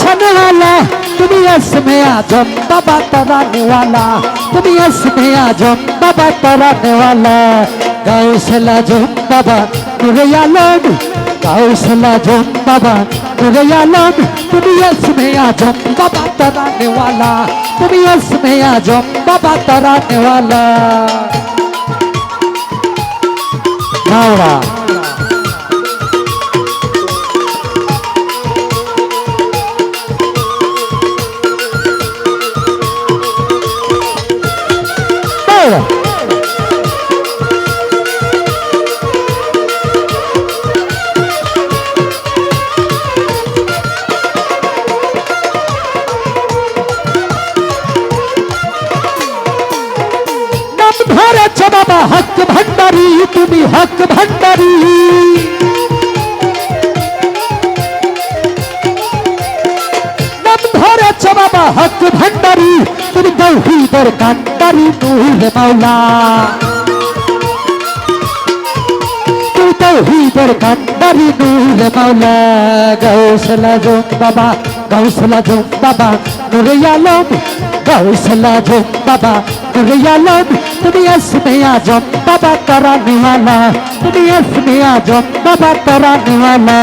छने वाला तुम यस में आ जम बाबा तराने वाला। तुम यस में आ जम बाबा तराने वाला। गाओ सला जम बाबा तुरैया लोड गाओ सला जम बाबा तुरैया लोड तुम यस में आ जम बाबा तराने वाला। तुम यस में आ जम बाबा तराने वाला। Now হক ভান্ডারি তুমি হক ভান্ডারি নাম ধরেছ বাবা হক ভান্ডারি তুমি তৌহিদের কান্ডারি নূরে মাওলা। তুমি তৌহিদের কান্ডারি নূরে মাওলা। গৌসলা জোম বাবা गौसला जो बाबा नूरिया लोग गौसला जो बाबा नूरिया लोग दुनिया में आ जाओ बाबा कराने वाला दुनिया में आ जाओ बाबा कराने वाला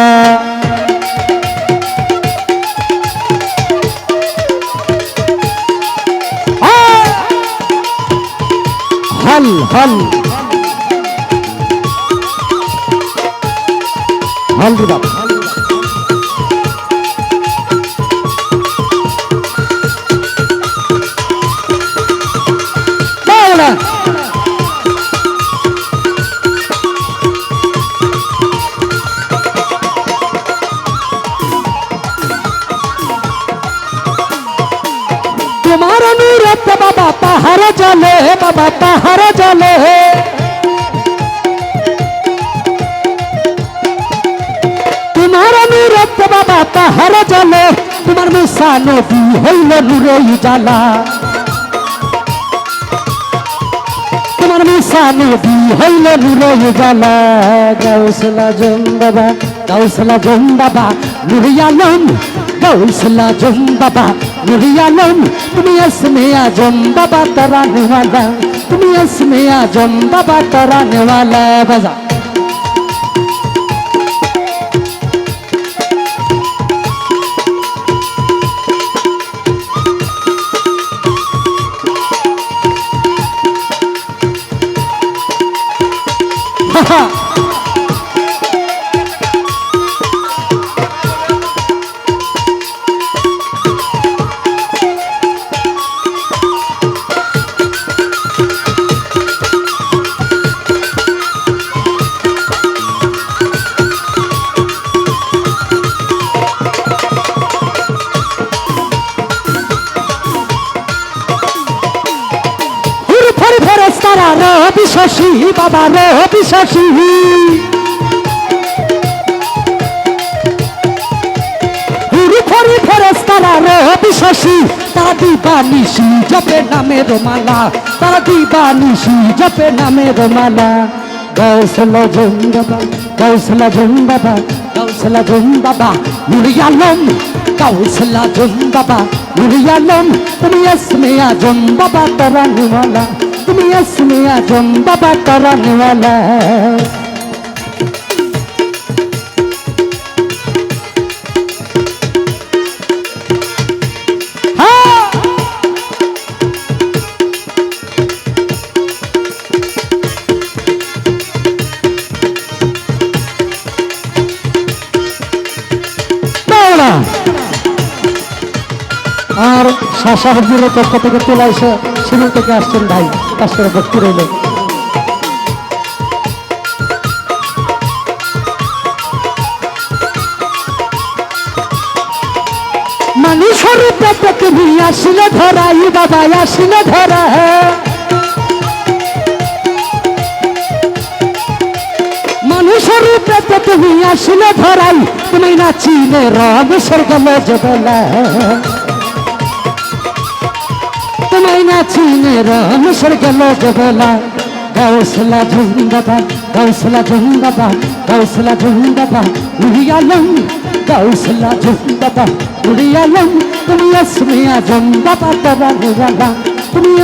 हल हल हल बाबा পাহাড় জলে বাবা পাহাড় জলে তোমার অনুরত বাবা পাহাড় জলে তোমার মুসা নদী হইল নুরে জ্বালা তোমার মুসা নদী হইল নুরে জ্বালা গৌসলা জম বাবা গৌসলা জম বাবা নুরে আলম গৌসলা জম বাবা नूरी आलम तुम्हें असमे आज़म बाबा तराने वाला। तुम्हें असमे आज़म बाबा तराने वाला, बजा। রবি শশী বাবা রবি শশী হুরফর ফেরেস্তারা রবি শশী তারা দিবানিশি জপে নামের মালা তারা দিবানিশি জপে নামের মালা গৌসল জঙ্গবা গৌসল জঙ্গবা গৌসল জঙ্গবা নুরিয়ালম গৌসলা জঙ্গবা নুরিয়ালম তুমি আসমে আজম, বাবা তরানিওয়ালা তুমি আসমে আজম বাবা তরানিওয়ালা হ্যাঁ হুজুরের পক্ষ থেকে তোলা এসে শিবির থেকে আসছেন ভাই। পাঁচ করে ভক্তি রইল। মানুষের তুমি আসিলে ধরাই বাবা আসিলে ধরা মানুষের রূপে তুমি আসিলে ধরাই, তুমি না চিনে রমেশের গেল তোমায় না চিনে রমেশের গেল জবলা গৌসলা ঝুঙ্গাবা গৌসলা ঝুঙ্গাবা গৌসলা ঝুঙ্গাবা নুরি আলম গাউসুল আজম বাবা নুরি আলম তুমি আসমে আজম বাবা তারা নিওয়ালা তুমি